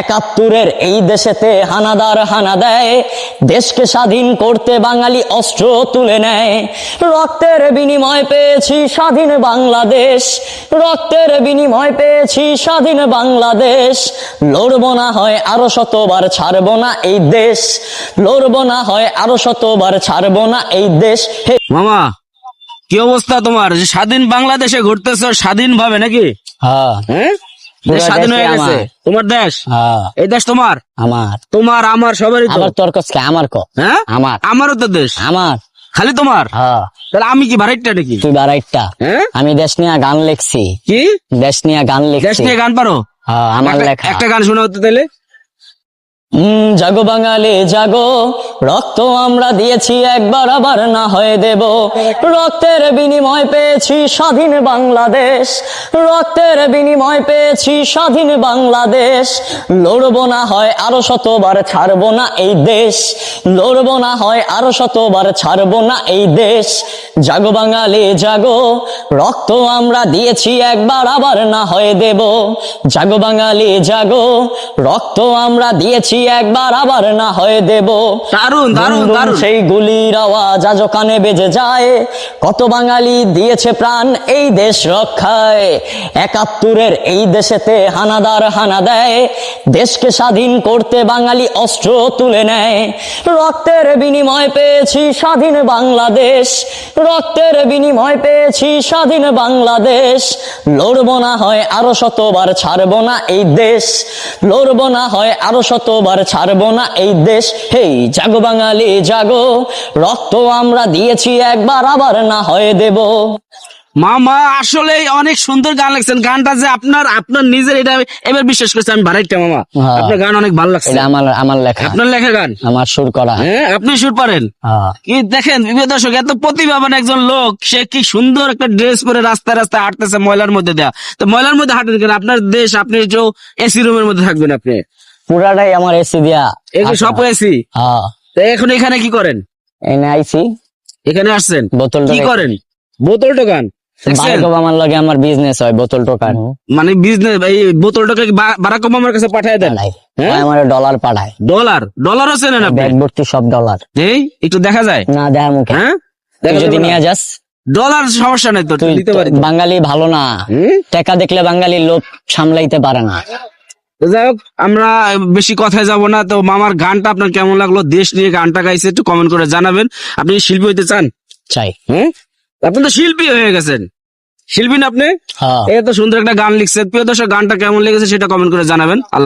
একাত্তরের এই দেশেতে হানাদার হানা দেয় দেশকে স্বাধীন করতে বাঙালি অস্ত্র তুলে নেয়। রক্তের বিনিময় পেয়েছি স্বাধীন বাংলাদেশ রক্তের বিনিময় পেয়েছি স্বাধীন বাংলাদেশ। লড়বো না হয় আরও শতবার ছাড়বো না এই দেশ লড়বো না হয় আরও শতবার ছাড়বো না এই দেশ। মামা কি অবস্থা তোমার? স্বাধীন বাংলাদেশে ঘুরতেছো স্বাধীন ভাবে নাকি? হ্যাঁ। হ্যাঁ? স্বাধীন হয়ে গেছে। তোমার দেশ? এই দেশ তোমার? আমার। তোমার আমার সবারই তো। আবার আমার ক? হ্যাঁ? আমার। আমারও তো দেশ। আমার। খালি তোমার? হ্যাঁ। তাহলে আমি কি ভারাইটটা নাকি? তুই বারাইটটা হ্যাঁ? আমি দেশ নিয়ে গান লিখছি। কি? দেশ নিয়ে গান দেশ লিখছি। নিয়ে গান পারো? হ্যাঁ, আমার লেখা। একটা গান শোনা হতো তাহলে। জাগো বাঙালি, জাগো। রক্ত আমরা দিয়েছি, একবার আবার না হয়ে দেব। রক্তের বিনিময় পেয়েছি স্বাধীন বাংলাদেশ। রক্তের বিনিময় পেয়েছি স্বাধীন বাংলাদেশ। লড়বো না হয়, আরও শতবার ছাড়বো না এই দেশ। লড়বো না হয়, আরও শতবার ছাড়বো না এই দেশ। জাগো বাঙালি, জাগো। রক্ত আমরা দিয়েছি, একবার আবার না হয়ে দেব। জাগো বাঙালি, জাগো। রক্ত আমরা দিয়েছি একবার আবার না হয়ে দেব। দারুণ দারুণ দারুণ সেই গুলির আওয়াজ আজ কানে বেজে যায়। কত বাঙালি দিয়েছে প্রাণ এই দেশ রক্ষায়। একাত্তরের এই দেশেতে হানাদার হানা দেয়। দেশকে স্বাধীন করতে বাঙালি অস্ত্র তুলে নেয়। রক্তের বিনিময় পেয়েছি স্বাধীন বাংলাদেশ। রক্তের বিনিময় পেয়েছি স্বাধীন বাংলাদেশ। লড়বো না হয় আরও শতবার ছাড়বো না এই দেশ। লড়বো না হয় আরও শতবার। ছাড়বো না এই দেশ। হেই জাগো বাঙালি জাগো। রক্ত আমরা দিয়েছি একবার আবার না হয়ে দেব। মামা আসলে অনেক সুন্দর গান লিখছেন গানটা যে আপনার আপনার নিজের এটা এবার বিশ্বাস করছে আমি ভাড়াইটা মামা। হ্যাঁ। আপনার গান অনেক ভালো লাগছে। এটা আমার আমার লেখা। আপনার লেখা গান? আমার সুর করা। হ্যাঁ আপনি সুর পারেন। হ্যাঁ। কি দেখেন প্রিয় দর্শক এত প্রতিভাবান একজন লোক সে কি সুন্দর একটা ড্রেস পরে রাস্তায় রাস্তায় হাঁটতেছে ময়লার মধ্যে দেয়া। তো ময়লার মধ্যে হাঁটেন কেন আপনার দেশ আপনি যে এসি রুমের মধ্যে থাকবেন আপনি। পুরাটাই আমার এসি দিয়া এগুলো সব এসি হ্যাঁ। তো এখন এখানে কি করেন? এনে আইছি। এখানে আসছেন? বোতল কি করেন? বোতল দোকান আমার বিজনেস হয় বোতল টোকান মানে বিজনেস এই বোতলটাকে বা- বারাক ওবামার কাছে পাঠিয়ে দেন? হ্যাঁ? আমার ডলার পাঠায়। ডলার আপনি ব্যাগ ভর্তি সব ডলার এই একটু দেখা যায়? না মুখে। হ্যাঁ? যদি নিয়ে যাস। ডলার সমস্যা নাই তো তুই নিতে পারি বাঙালি ভালো না। হুম? টাকা দেখলে বাঙালি লোক সামলাইতে পারে না। যাই হোক আমরা বেশি কথায় যাব না। তো মামার গানটা আপনার কেমন লাগল? দেশ নিয়ে গানটা গাইছে একটু কমেন্ট করে জানাবেন। আপনি শিল্পী হইতে চান? চাই। হ্যাঁ? আপনি তো শিল্পী হয়ে গেছেন। শিল্পী না আপনি? হ্যাঁ। এত সুন্দর একটা গান লিখছেন। প্রিয় দর্শক গানটা কেমন লেগেছে সেটা কমেন্ট করে জানাবেন। আল্লাহ